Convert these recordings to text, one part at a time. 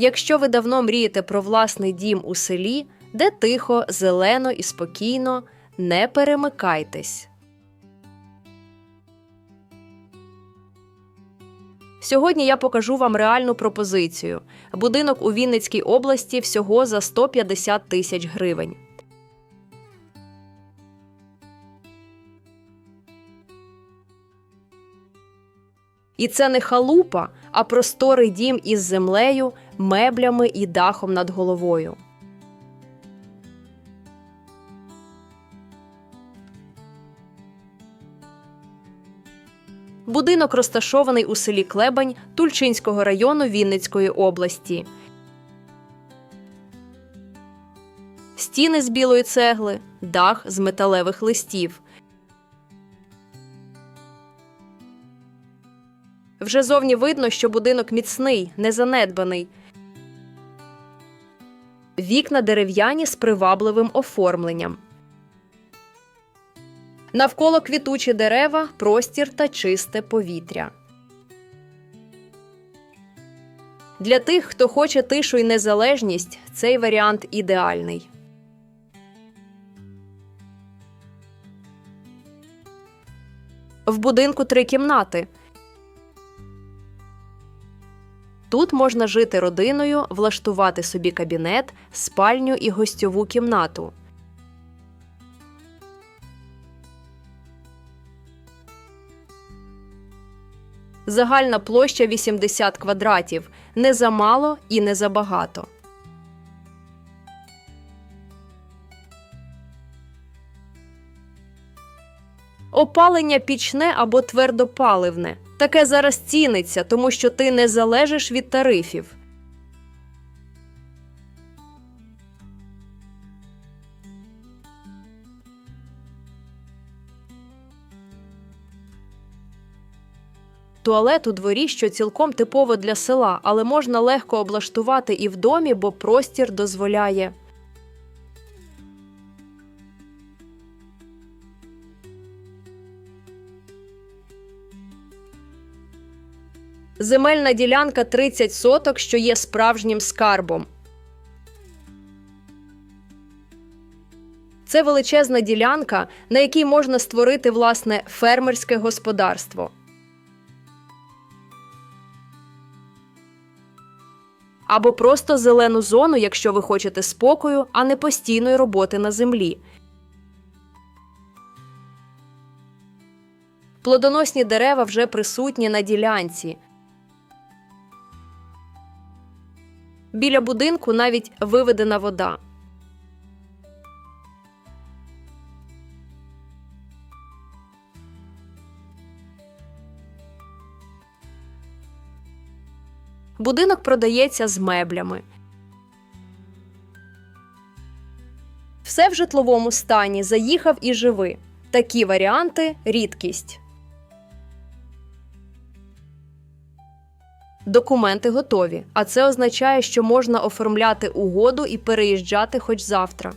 Якщо ви давно мрієте про власний дім у селі, де тихо, зелено і спокійно, не перемикайтесь. Сьогодні я покажу вам реальну пропозицію. Будинок у Вінницькій області всього за 150 тисяч гривень. І це не халупа, а просторий дім із землею, меблями і дахом над головою. Будинок розташований у селі Клебань Тульчинського району Вінницької області. Стіни з білої цегли, дах з металевих листів. Вже зовні видно, що будинок міцний, не занедбаний. Вікна дерев'яні з привабливим оформленням. Навколо квітучі дерева, простір та чисте повітря. Для тих, хто хоче тишу і незалежність, цей варіант ідеальний. В будинку три кімнати. Тут можна жити родиною, влаштувати собі кабінет, спальню і гостьову кімнату. Загальна площа 80 квадратів. Не замало і не забагато. Опалення пічне або твердопаливне. Таке зараз ціниться, тому що ти не залежиш від тарифів. Туалет у дворі, що цілком типово для села, але можна легко облаштувати і в домі, бо простір дозволяє. Земельна ділянка 30 соток, що є справжнім скарбом. Це величезна ділянка, на якій можна створити власне фермерське господарство. Або просто зелену зону, якщо ви хочете спокою, а не постійної роботи на землі. Плодоносні дерева вже присутні на ділянці. Біля будинку навіть виведена вода. Будинок продається з меблями. Все в житловому стані. Заїхав і живи. Такі варіанти рідкість. Документи готові, а це означає, що можна оформляти угоду і переїжджати хоч завтра.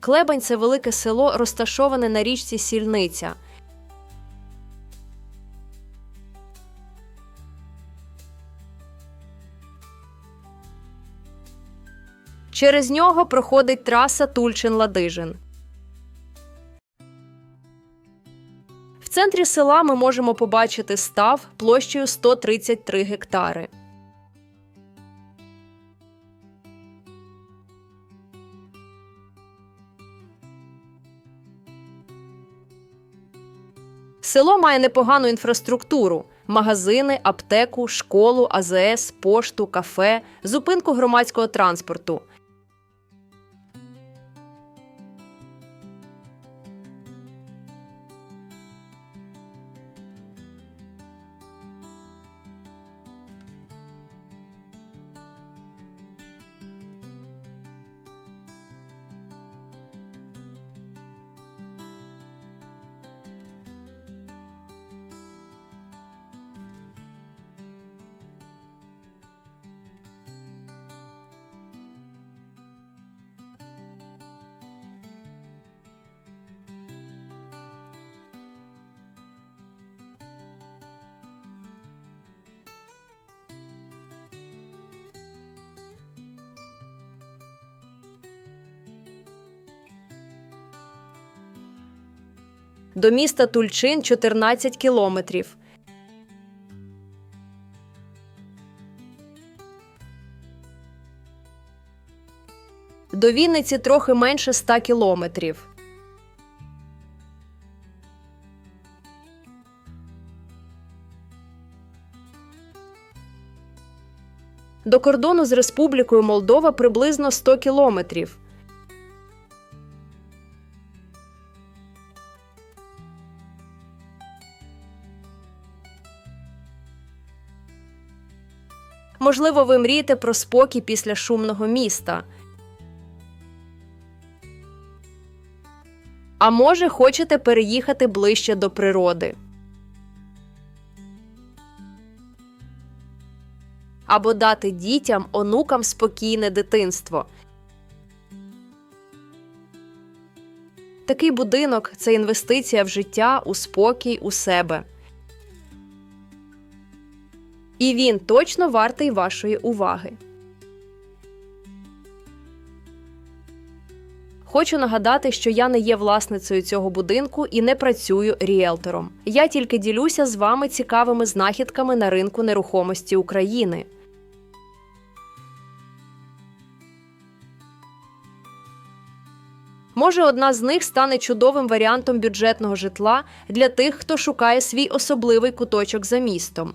Клебань це велике село, розташоване на річці Сільниця. Через нього проходить траса Тульчин-Ладижин. В центрі села ми можемо побачити став площею 133 гектари. Село має непогану інфраструктуру: магазини, аптеку, школу, АЗС, пошту, кафе, зупинку громадського транспорту. До міста Тульчин 14 кілометрів. До Вінниці трохи менше 100 кілометрів. До кордону з Республікою Молдова приблизно 100 кілометрів. Можливо, ви мрієте про спокій після шумного міста. А може, хочете переїхати ближче до природи. Або дати дітям, онукам спокійне дитинство. Такий будинок це інвестиція в життя, у спокій, у себе. І він точно вартий вашої уваги. Хочу нагадати, що я не є власницею цього будинку і не працюю ріелтором. Я тільки ділюся з вами цікавими знахідками на ринку нерухомості України. Може, одна з них стане чудовим варіантом бюджетного житла для тих, хто шукає свій особливий куточок за містом.